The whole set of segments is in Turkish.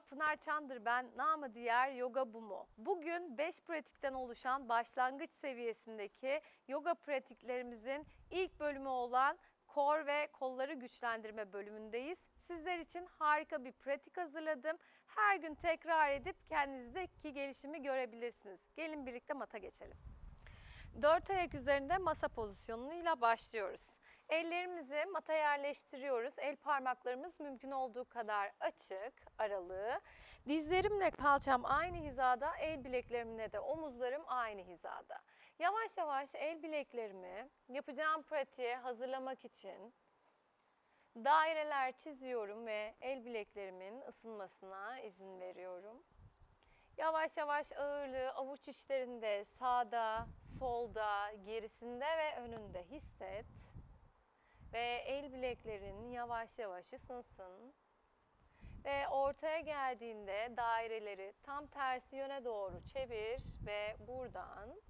Pınar Çandır ben, namı diğer Yoga Bumu. Bugün 5 pratikten oluşan başlangıç seviyesindeki yoga pratiklerimizin ilk bölümü olan kor ve kolları güçlendirme bölümündeyiz. Sizler için harika bir pratik hazırladım. Her gün tekrar edip kendinizdeki gelişimi görebilirsiniz. Gelin birlikte mata geçelim. Dört ayak üzerinde masa pozisyonuyla başlıyoruz. Ellerimizi mata yerleştiriyoruz. El parmaklarımız mümkün olduğu kadar açık, aralığı. Dizlerimle kalçam aynı hizada, el bileklerimle de omuzlarım aynı hizada. Yavaş yavaş el bileklerimi yapacağım pratiğe hazırlamak için daireler çiziyorum ve el bileklerimin ısınmasına izin veriyorum. Yavaş yavaş ağırlığı avuç içlerinde, sağda, solda, gerisinde ve önünde hisset. Ve el bileklerin yavaş yavaş ısınsın. Ve ortaya geldiğinde daireleri tam tersi yöne doğru çevir ve buradan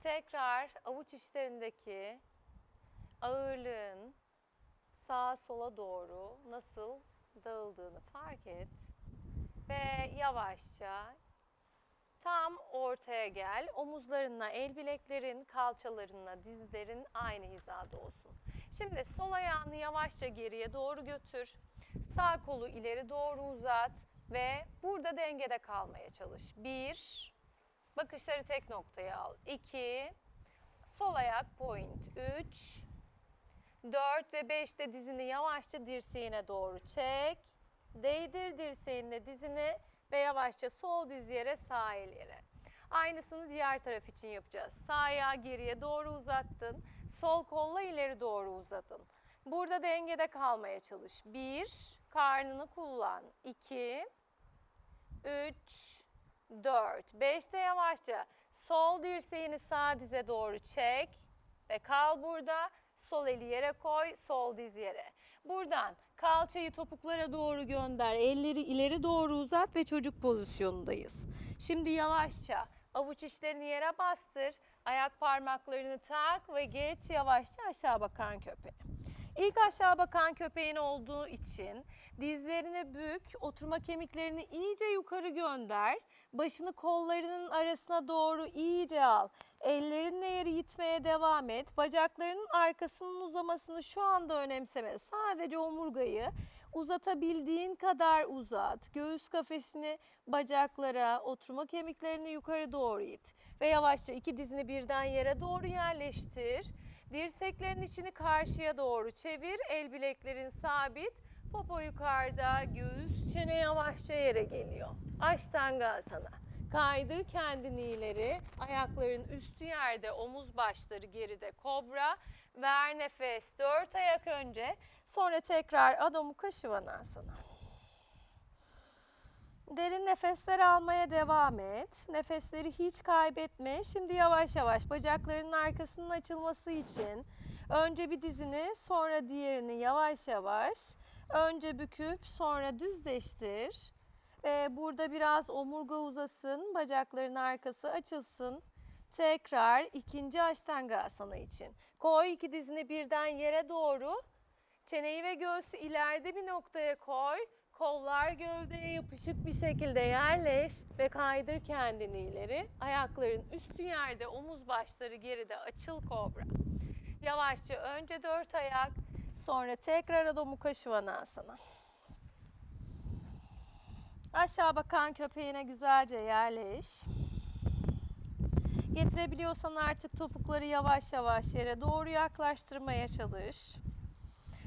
tekrar avuç içlerindeki ağırlığın sağa sola doğru nasıl dağıldığını fark et ve yavaşça tam ortaya gel. Omuzlarınla, el bileklerin, kalçalarınla, dizlerin aynı hizada olsun. Şimdi sol ayağını yavaşça geriye doğru götür. Sağ kolu ileri doğru uzat ve burada dengede kalmaya çalış. Bir, bakışları tek noktaya al. İki, sol ayak point. Üç, 4 ve 5'te dizini yavaşça dirseğine doğru çek. Değdir dirseğinle dizini ve yavaşça sol diz yere sağ el yere. Aynısını diğer taraf için yapacağız. Sağ ayağı geriye doğru uzattın. Sol kolla ileri doğru uzatın. Burada dengede kalmaya çalış. 1, karnını kullan. 2, 3, 4. 5'te yavaşça sol dirseğini sağ dize doğru çek ve kal burada. Sol eli yere koy, sol diz yere. Buradan kalçayı topuklara doğru gönder. Elleri ileri doğru uzat ve çocuk pozisyonundayız. Şimdi yavaşça avuç içlerini yere bastır. Ayak parmaklarını tak ve geç yavaşça aşağı bakan köpeğe. İlk aşağı bakan köpeğin olduğu için dizlerini bük, oturma kemiklerini iyice yukarı gönder. Başını kollarının arasına doğru iyice al. Ellerinle yeri itmeye devam et. Bacaklarının arkasının uzamasını şu anda önemseme. Sadece omurgayı uzatabildiğin kadar uzat. Göğüs kafesini bacaklara, oturma kemiklerini yukarı doğru it. Ve yavaşça iki dizini birden yere doğru yerleştir. Dirseklerin içini karşıya doğru çevir. El bileklerin sabit. Popo yukarıda, göğüs, çene yavaşça yere geliyor. Ashtanga Kaydır kendini ileri. Ayakların üstü yerde, omuz başları geride. Kobra. Ver nefes. Dört ayak önce. Sonra tekrar Adho Mukha Shivanasana. Derin nefesler almaya devam et. Nefesleri hiç kaybetme. Şimdi yavaş yavaş bacaklarının arkasının açılması için önce bir dizini sonra diğerini yavaş yavaş önce büküp sonra düzleştir. Ve burada biraz omurga uzasın, bacakların arkası açılsın. Tekrar ikinci Ashtanga asana için. Koy iki dizini birden yere doğru. Çeneyi ve göğsü ileride bir noktaya koy. Kollar gövdeye yapışık bir şekilde yerleş ve kaydır kendini ileri. Ayakların üstü yerde, omuz başları geride, açıl kobra. Yavaşça önce dört ayak, sonra tekrar Adho Mukha Shivanasana. Aşağı bakan köpeğine güzelce yerleş. Getirebiliyorsan artık topukları yavaş yavaş yere doğru yaklaştırmaya çalış.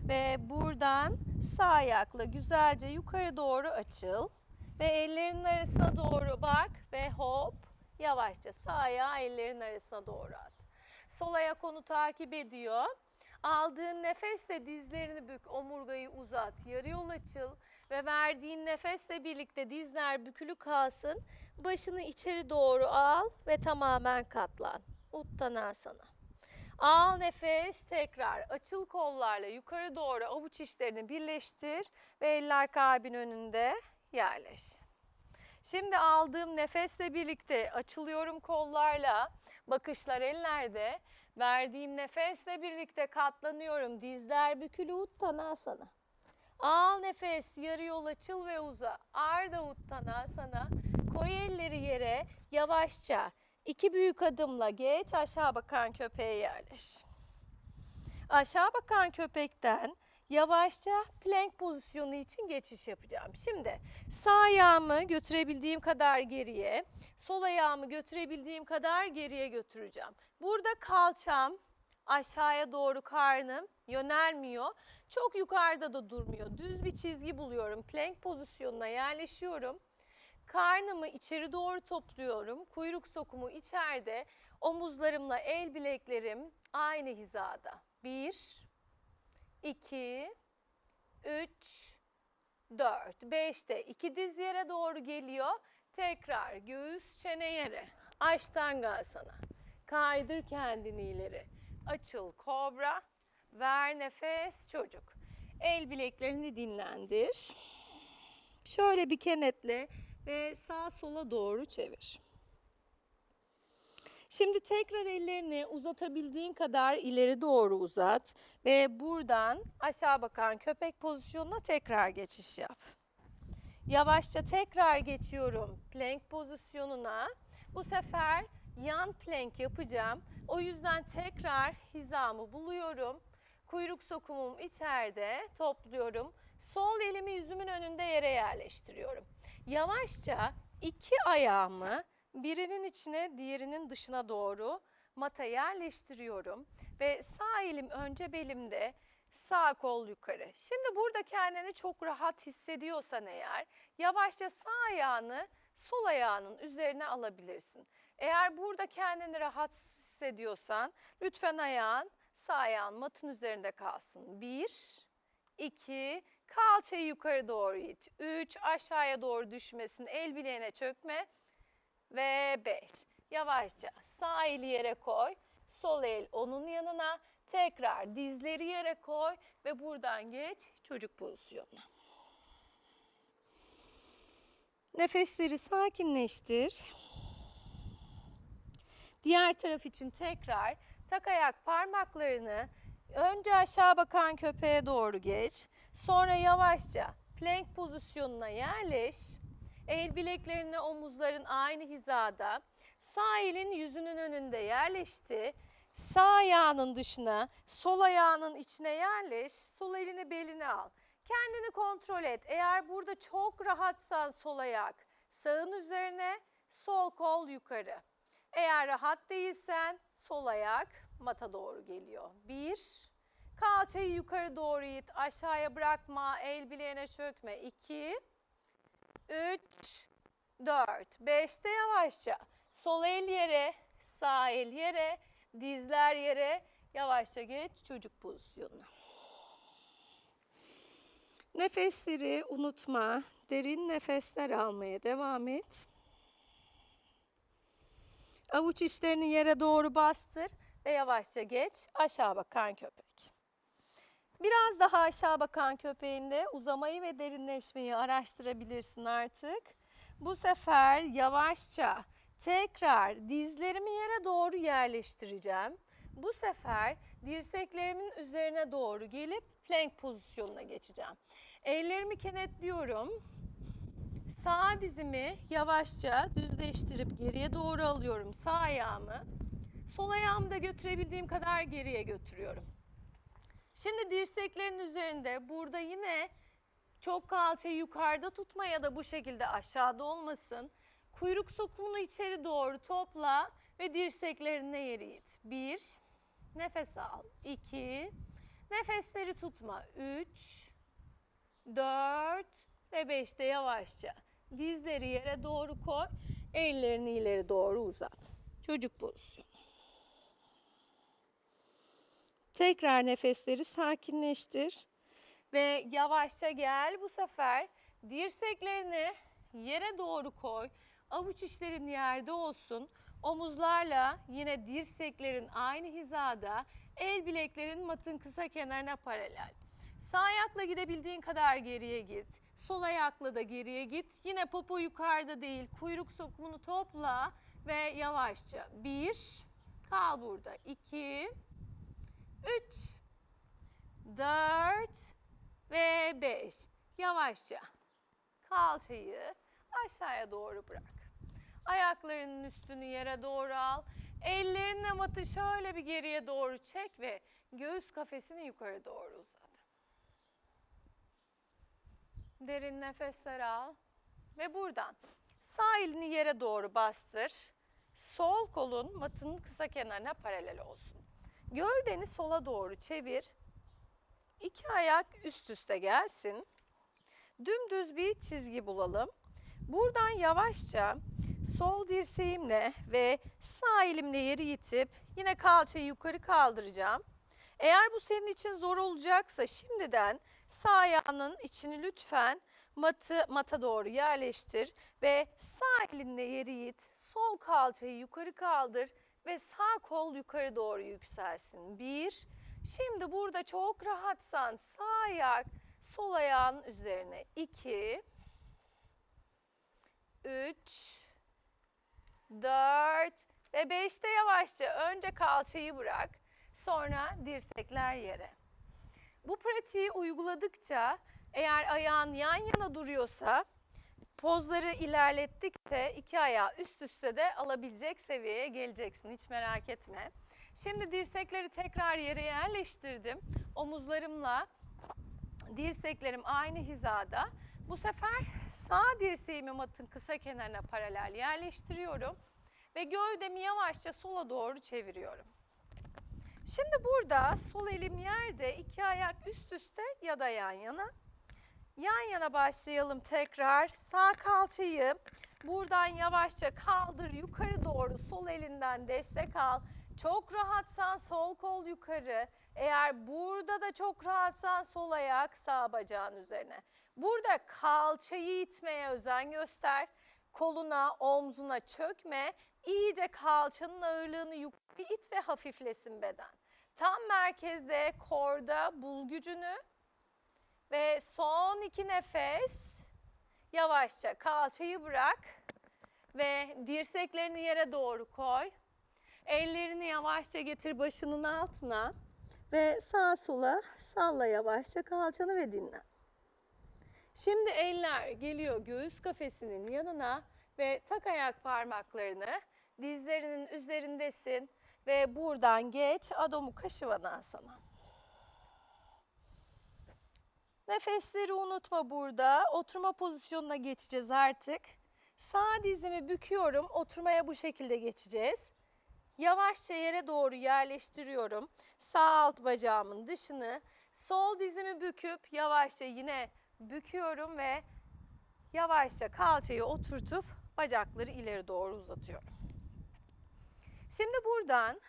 Ve buradan sağ ayakla güzelce yukarı doğru açıl. Ve ellerinin arasına doğru bak ve hop yavaşça sağ ayağı ellerin arasına doğru at. Sol ayak onu takip ediyor. Aldığın nefesle dizlerini bük, omurgayı uzat, yarı yol açıl ve verdiğin nefesle birlikte dizler bükülü kalsın. Başını içeri doğru al ve tamamen katlan. Uttanasana. Al nefes tekrar açıl kollarla yukarı doğru avuç içlerini birleştir ve eller kalbin önünde yerleş. Şimdi aldığım nefesle birlikte açılıyorum kollarla. Bakışlar ellerde. Verdiğim nefesle birlikte katlanıyorum. Dizler bükülü uttanasana. Al nefes, yarı yol açıl ve uza. Arda uttana sana. Koy elleri yere, yavaşça. İki büyük adımla geç, aşağı bakan köpeğe yerleş. Aşağı bakan köpekten yavaşça plank pozisyonu için geçiş yapacağım. Şimdi sağ ayağımı götürebildiğim kadar geriye, sol ayağımı götürebildiğim kadar geriye götüreceğim. Burada kalçam aşağıya doğru karnım yönelmiyor. Çok yukarıda da durmuyor. Düz bir çizgi buluyorum. Plank pozisyonuna yerleşiyorum. Karnımı içeri doğru topluyorum. Kuyruk sokumu içeride. Omuzlarımla el bileklerim aynı hizada. Bir, iki, üç, dört, beşte iki diz yere doğru geliyor. Tekrar göğüs çene yere. Ashtanga Kaydır kendini ileri. Açıl kobra. Ver nefes çocuk. El bileklerini dinlendir. Şöyle bir kenetle ve sağ sola doğru çevir. Şimdi tekrar ellerini uzatabildiğin kadar ileri doğru uzat ve buradan aşağı bakan köpek pozisyonuna tekrar geçiş yap. Yavaşça tekrar geçiyorum plank pozisyonuna. Bu sefer yan plank yapacağım. O yüzden tekrar hizamı buluyorum. Kuyruk sokumum içeride topluyorum. Sol elimi yüzümün önünde yere yerleştiriyorum. Yavaşça iki ayağımı birinin içine diğerinin dışına doğru mata yerleştiriyorum. Ve sağ elim önce belimde, sağ kol yukarı. Şimdi burada kendini çok rahat hissediyorsan eğer yavaşça sağ ayağını sol ayağının üzerine alabilirsin. Eğer burada kendini rahat hissediyorsan lütfen ayağın sağ ayağın matın üzerinde kalsın. Bir, iki, kalçayı yukarı doğru it. Üç, aşağıya doğru düşmesin. El bileğine çökme. Ve beş. Yavaşça sağ eli yere koy. Sol el onun yanına. Tekrar dizleri yere koy ve buradan geç çocuk pozisyonuna. Nefesleri sakinleştir. Diğer taraf için tekrar tak ayak parmaklarını önce aşağı bakan köpeğe doğru geç. Sonra yavaşça plank pozisyonuna yerleş. El bileklerini omuzların aynı hizada. Sağ elin yüzünün önünde yerleşti. Sağ ayağının dışına, sol ayağının içine yerleş. Sol elini beline al. Kendini kontrol et. Eğer burada çok rahatsan sol ayak sağın üzerine, sol kol yukarı. Eğer rahat değilsen sol ayak mata doğru geliyor. Bir, kalçayı yukarı doğru it, aşağıya bırakma, el bileğine çökme. İki, üç, dört, beşte yavaşça. Sol el yere, sağ el yere, dizler yere, yavaşça geç çocuk pozisyonuna. Nefesleri unutma. Derin nefesler almaya devam et. Avuç içlerini yere doğru bastır ve yavaşça geç aşağı bakan köpek. Biraz daha aşağı bakan köpeğinde uzamayı ve derinleşmeyi araştırabilirsin artık. Bu sefer yavaşça tekrar dizlerimi yere doğru yerleştireceğim. Bu sefer dirseklerimin üzerine doğru gelip plank pozisyonuna geçeceğim. Ellerimi kenetliyorum. Sağ dizimi yavaşça düzleştirip geriye doğru alıyorum sağ ayağımı. Sol ayağımı da götürebildiğim kadar geriye götürüyorum. Şimdi dirseklerin üzerinde burada yine çok kalçayı yukarıda tutma ya da bu şekilde aşağıda olmasın. Kuyruk sokumunu içeri doğru topla ve dirseklerine yeri it. Bir, nefes al. İki, nefesleri tutma. Üç, dört ve beşte yavaşça. Dizleri yere doğru koy. Ellerini ileri doğru uzat. Çocuk pozisyonu. Tekrar nefesleri sakinleştir. Ve yavaşça gel bu sefer dirseklerini yere doğru koy. Avuç içlerin yerde olsun. Omuzlarla yine dirseklerin aynı hizada. El bileklerin matın kısa kenarına paralel. Sağ ayakla gidebildiğin kadar geriye git. Sol ayakla da geriye git. Yine popo yukarıda değil. Kuyruk sokumunu topla ve yavaşça. Bir, kal burada. İki, üç, dört, ve 5. Yavaşça kalçayı aşağıya doğru bırak. Ayaklarının üstünü yere doğru al. Ellerinle matı şöyle bir geriye doğru çek ve göğüs kafesini yukarı doğru uzat. Derin nefesler al. Ve buradan sağ elini yere doğru bastır. Sol kolun matının kısa kenarına paralel olsun. Gövdeni sola doğru çevir. İki ayak üst üste gelsin. Dümdüz bir çizgi bulalım. Buradan yavaşça sol dirseğimle ve sağ elimle yeri itip yine kalçayı yukarı kaldıracağım. Eğer bu senin için zor olacaksa şimdiden sağ ayağının içini lütfen matı mata doğru yerleştir ve sağ elinle yeri it, sol kalçayı yukarı kaldır ve sağ kol yukarı doğru yükselsin. Bir. Şimdi burada çok rahatsan sağ ayak sol ayağın üzerine. İki. Üç. Dört. Ve beşte yavaşça önce kalçayı bırak. Sonra dirsekler yere. Bu pratiği uyguladıkça eğer ayağın yan yana duruyorsa pozları ilerlettikçe iki ayağı üst üste de alabilecek seviyeye geleceksin. Hiç merak etme. Şimdi dirsekleri tekrar yere yerleştirdim. Omuzlarımla dirseklerim aynı hizada. Bu sefer sağ dirseğimi matın kısa kenarına paralel yerleştiriyorum ve gövdemi yavaşça sola doğru çeviriyorum. Şimdi burada sol elim yerde, iki ayak üst üste ya da yan yana. Yan yana başlayalım tekrar. Sağ kalçayı buradan yavaşça kaldır yukarı doğru. Sol elinden destek al. Çok rahatsan sol kol yukarı. Eğer burada da çok rahatsan sol ayak sağ bacağın üzerine. Burada kalçayı itmeye özen göster. Koluna, omzuna çökme. İyice kalçanın ağırlığını yukarı it ve hafiflesin beden. Tam merkezde korda bul gücünü. Ve son iki nefes. Yavaşça kalçayı bırak. Ve dirseklerini yere doğru koy. Ellerini yavaşça getir başının altına. Ve sağa sola salla yavaşça kalçanı ve dinlen. Şimdi eller geliyor göğüs kafesinin yanına ve tak ayak parmaklarını dizlerinin üzerindesin ve buradan geç Adho Kaşivanasana. Nefesleri unutma burada. Oturma pozisyonuna geçeceğiz artık. Sağ dizimi büküyorum. Oturmaya bu şekilde geçeceğiz. Yavaşça yere doğru yerleştiriyorum. Sağ alt bacağımın dışını. Sol dizimi büküp yavaşça yine büküyorum ve yavaşça kalçayı oturtup bacakları ileri doğru uzatıyorum. Şimdi buradan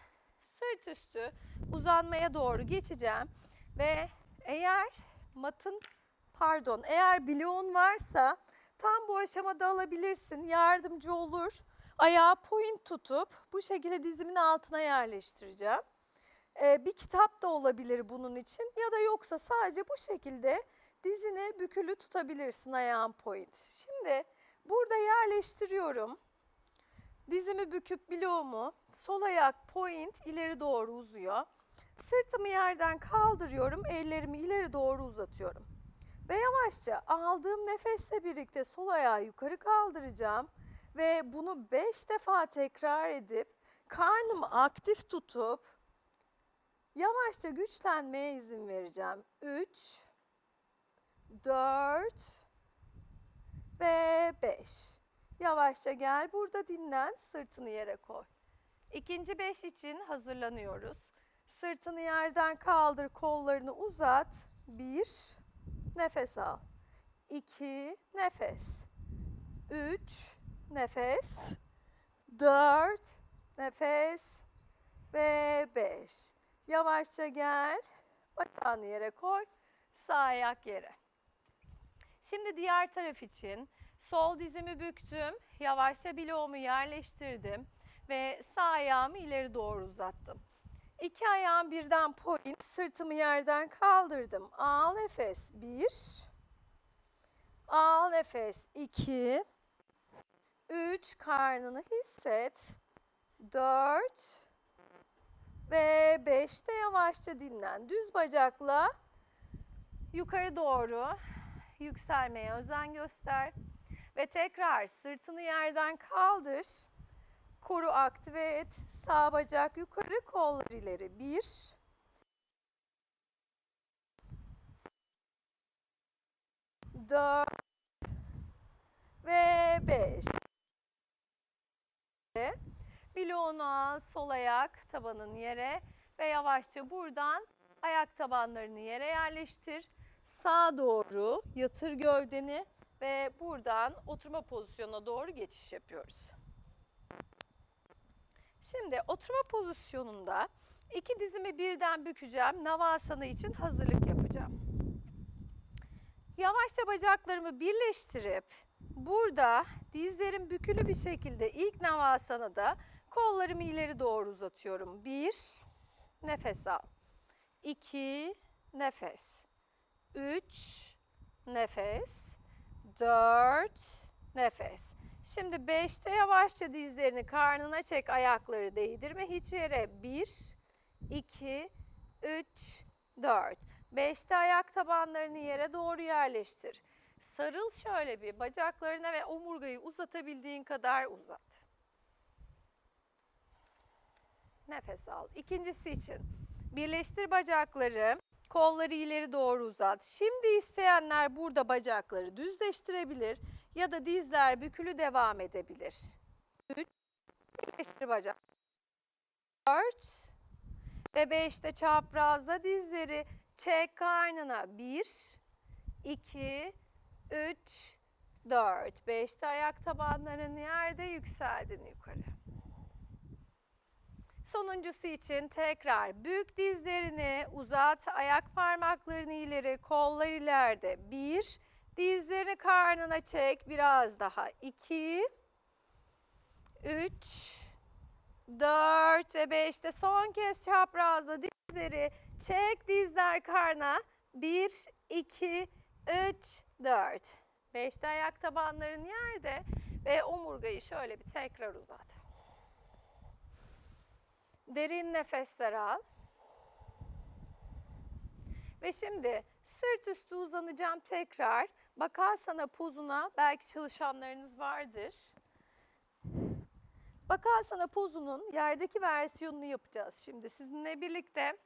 sırt üstü uzanmaya doğru geçeceğim ve eğer matın pardon eğer bloğun varsa tam bu aşamada alabilirsin yardımcı olur. Ayağı point tutup bu şekilde dizimin altına yerleştireceğim. Ee, bir kitap da olabilir bunun için ya da yoksa sadece bu şekilde dizini bükülü tutabilirsin ayağın point. Şimdi burada yerleştiriyorum. Dizimi büküp bloğumu sol ayak point ileri doğru uzuyor. Sırtımı yerden kaldırıyorum, ellerimi ileri doğru uzatıyorum. Ve yavaşça aldığım nefesle birlikte sol ayağı yukarı kaldıracağım. Ve bunu 5 defa tekrar edip karnımı aktif tutup yavaşça güçlenmeye izin vereceğim. 3 4 ve 5. Yavaşça gel burada dinlen, sırtını yere koy. İkinci 5 için hazırlanıyoruz. Sırtını yerden kaldır, kollarını uzat. 1 nefes al. 2 nefes. 3 nefes. 4 nefes ve 5. Yavaşça gel. Bacağını yere koy. Sağ ayak yere. Şimdi diğer taraf için sol dizimi büktüm. Yavaşça bloğumu yerleştirdim ve sağ ayağımı ileri doğru uzattım. İki ayağım birden point, sırtımı yerden kaldırdım. Al nefes. Bir. Al nefes. iki. Üç. Karnını hisset. Dört. Ve beşte yavaşça dinlen. Düz bacakla yukarı doğru yükselmeye özen göster. Ve tekrar sırtını yerden kaldır. Koru aktive et. Sağ bacak yukarı, kollar ileri. Bir. Dört. Ve beş. Bloğunu al, sol ayak tabanın yere ve yavaşça buradan ayak tabanlarını yere yerleştir. Sağa doğru yatır gövdeni ve buradan oturma pozisyonuna doğru geçiş yapıyoruz. Şimdi oturma pozisyonunda iki dizimi birden bükeceğim. Navasana için hazırlık yapacağım. Yavaşça bacaklarımı birleştirip burada dizlerim bükülü bir şekilde ilk navasanada kollarımı ileri doğru uzatıyorum. Bir, nefes al. İki, nefes. Üç, nefes. Dört, nefes. Şimdi 5'te yavaşça dizlerini karnına çek, ayakları değdirme hiç yere. 1, 2, 3, 4. 5'te ayak tabanlarını yere doğru yerleştir. Sarıl şöyle bir bacaklarına ve omurgayı uzatabildiğin kadar uzat. Nefes al. İkincisi için birleştir bacakları. Kolları ileri doğru uzat. Şimdi isteyenler burada bacakları düzleştirebilir ya da dizler bükülü devam edebilir. 3 birleştir bacak. 4 ve 5'te çaprazda dizleri çek karnına. 1 2 3 4 5'te ayak tabanların yerde yükseldin yukarı. Sonuncusu için tekrar büyük dizlerini uzat, ayak parmaklarını ileri, kollar ileride. Bir, dizlerini karnına çek, biraz daha. İki, üç, dört ve beşte son kez çaprazla dizleri çek, dizler karna. Bir, iki, üç, dört. Beşte ayak tabanların yerde ve omurgayı şöyle bir tekrar uzat. Derin nefesler al. Ve şimdi sırt üstü uzanacağım tekrar. Bakasana pozuna belki çalışanlarınız vardır. Bakasana pozunun yerdeki versiyonunu yapacağız şimdi sizinle birlikte.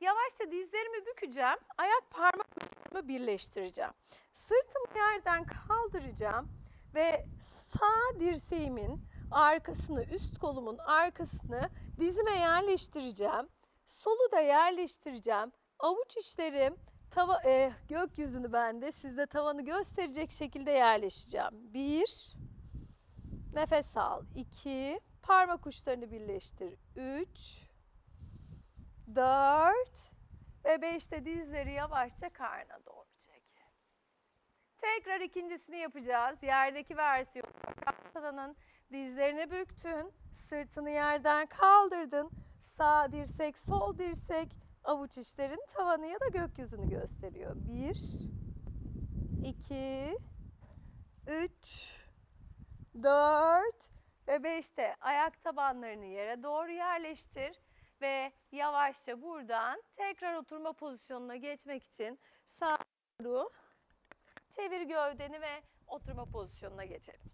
Yavaşça dizlerimi bükeceğim. Ayak parmaklarımı birleştireceğim. Sırtımı yerden kaldıracağım ve sağ dirseğimin arkasını, üst kolumun arkasını dizime yerleştireceğim. Solu da yerleştireceğim. Avuç içlerim tava, e, gökyüzünü bende sizde tavanı gösterecek şekilde yerleşeceğim. Bir, nefes al. İki, parmak uçlarını birleştir. Üç, dört ve beşte dizleri yavaşça karna doğru çek. Tekrar ikincisini yapacağız. Yerdeki versiyon. Katanın dizlerini büktün, sırtını yerden kaldırdın. Sağ dirsek, sol dirsek, avuç içlerin tavanı ya da gökyüzünü gösteriyor. Bir, iki, üç, dört ve beşte ayak tabanlarını yere doğru yerleştir ve yavaşça buradan tekrar oturma pozisyonuna geçmek için sağa doğru çevir gövdeni ve oturma pozisyonuna geçelim.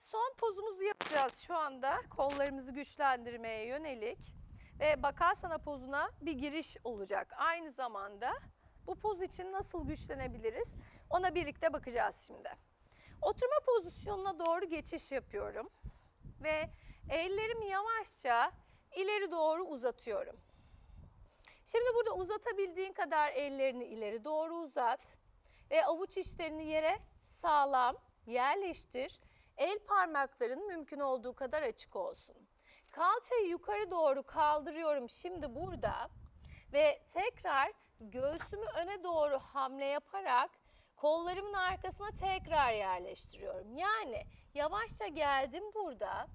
Son pozumuzu yapacağız şu anda. Kollarımızı güçlendirmeye yönelik. Ve bakasana pozuna bir giriş olacak. Aynı zamanda bu poz için nasıl güçlenebiliriz? Ona birlikte bakacağız şimdi. Oturma pozisyonuna doğru geçiş yapıyorum. Ve ellerimi yavaşça ileri doğru uzatıyorum. Şimdi burada uzatabildiğin kadar ellerini ileri doğru uzat. Ve avuç içlerini yere sağlam yerleştir. El parmakların mümkün olduğu kadar açık olsun. Kalçayı yukarı doğru kaldırıyorum şimdi burada ve tekrar göğsümü öne doğru hamle yaparak kollarımın arkasına tekrar yerleştiriyorum. Yani yavaşça geldim burada.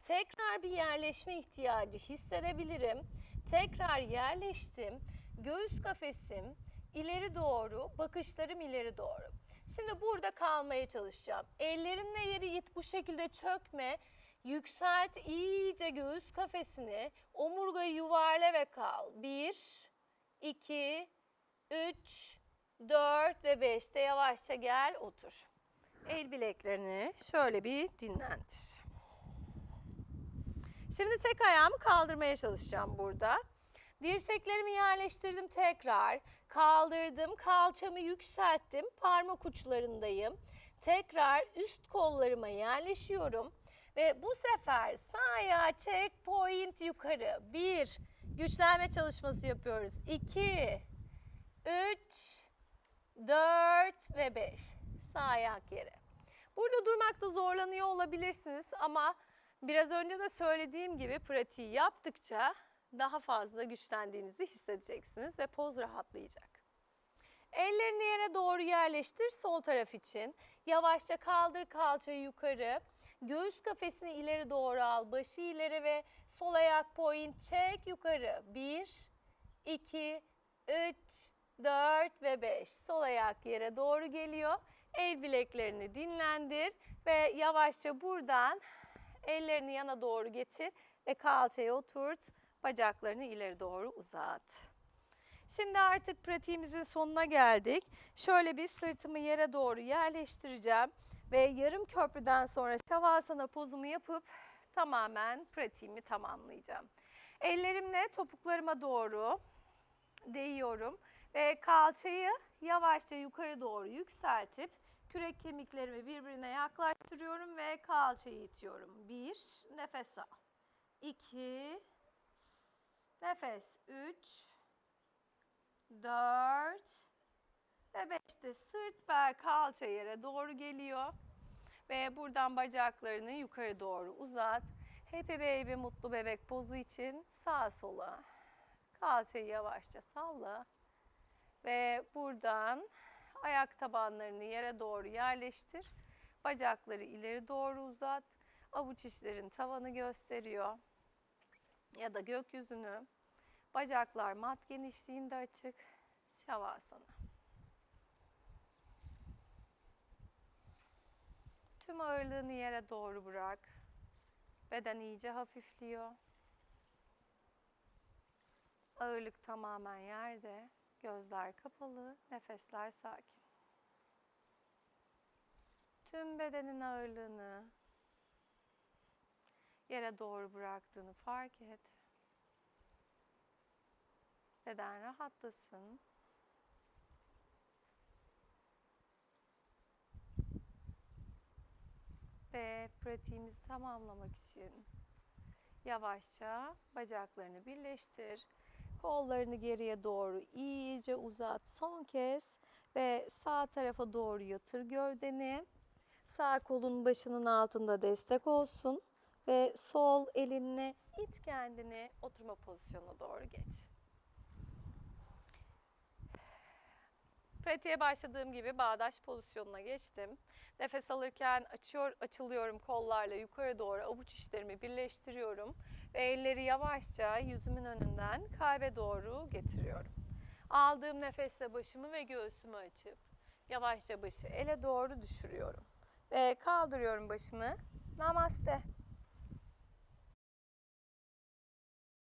Tekrar bir yerleşme ihtiyacı hissedebilirim. Tekrar yerleştim. Göğüs kafesim ileri doğru, bakışlarım ileri doğru. Şimdi burada kalmaya çalışacağım. Ellerinle yeri it bu şekilde çökme. Yükselt iyice göğüs kafesini. Omurgayı yuvarla ve kal. Bir, iki, 3, 4 ve 5'te yavaşça gel otur. El bileklerini şöyle bir dinlendir. Şimdi tek ayağımı kaldırmaya çalışacağım burada. Dirseklerimi yerleştirdim tekrar. Kaldırdım, kalçamı yükselttim. Parmak uçlarındayım. Tekrar üst kollarıma yerleşiyorum. Ve bu sefer sağ ayağı çek, point yukarı. Bir, güçlenme çalışması yapıyoruz. İki, üç, dört ve beş. Sağ ayak yere. Burada durmakta zorlanıyor olabilirsiniz ama biraz önce de söylediğim gibi pratiği yaptıkça daha fazla güçlendiğinizi hissedeceksiniz ve poz rahatlayacak. Ellerini yere doğru yerleştir sol taraf için. Yavaşça kaldır kalçayı yukarı. Göğüs kafesini ileri doğru al. Başı ileri ve sol ayak point çek yukarı. 1, 2, 3, 4 ve 5. Sol ayak yere doğru geliyor. El bileklerini dinlendir ve yavaşça buradan ellerini yana doğru getir ve kalçaya oturt. Bacaklarını ileri doğru uzat. Şimdi artık pratiğimizin sonuna geldik. Şöyle bir sırtımı yere doğru yerleştireceğim ve yarım köprüden sonra şavasana pozumu yapıp tamamen pratiğimi tamamlayacağım. Ellerimle topuklarıma doğru değiyorum ve kalçayı yavaşça yukarı doğru yükseltip kürek kemiklerimi birbirine yaklaştırıyorum ve kalçayı itiyorum. Bir, nefes al. İki, nefes. Üç, 4 ve 5'te sırt bel kalça yere doğru geliyor. Ve buradan bacaklarını yukarı doğru uzat. Happy baby mutlu bebek pozu için sağa sola kalçayı yavaşça salla. Ve buradan ayak tabanlarını yere doğru yerleştir. Bacakları ileri doğru uzat. Avuç içlerin tavanı gösteriyor. Ya da gökyüzünü. Bacaklar mat genişliğinde açık. Şavasana. Tüm ağırlığını yere doğru bırak. Beden iyice hafifliyor. Ağırlık tamamen yerde. Gözler kapalı, nefesler sakin. Tüm bedenin ağırlığını yere doğru bıraktığını fark et. Beden rahatlasın. Ve pratiğimizi tamamlamak için yavaşça bacaklarını birleştir. Kollarını geriye doğru iyice uzat. Son kez ve sağ tarafa doğru yatır gövdeni. Sağ kolun başının altında destek olsun ve sol elinle it kendini oturma pozisyonuna doğru geç. Pratiğe başladığım gibi bağdaş pozisyonuna geçtim. Nefes alırken açıyor, açılıyorum kollarla yukarı doğru avuç içlerimi birleştiriyorum ve elleri yavaşça yüzümün önünden kalbe doğru getiriyorum. Aldığım nefesle başımı ve göğsümü açıp yavaşça başı ele doğru düşürüyorum ve kaldırıyorum başımı. Namaste.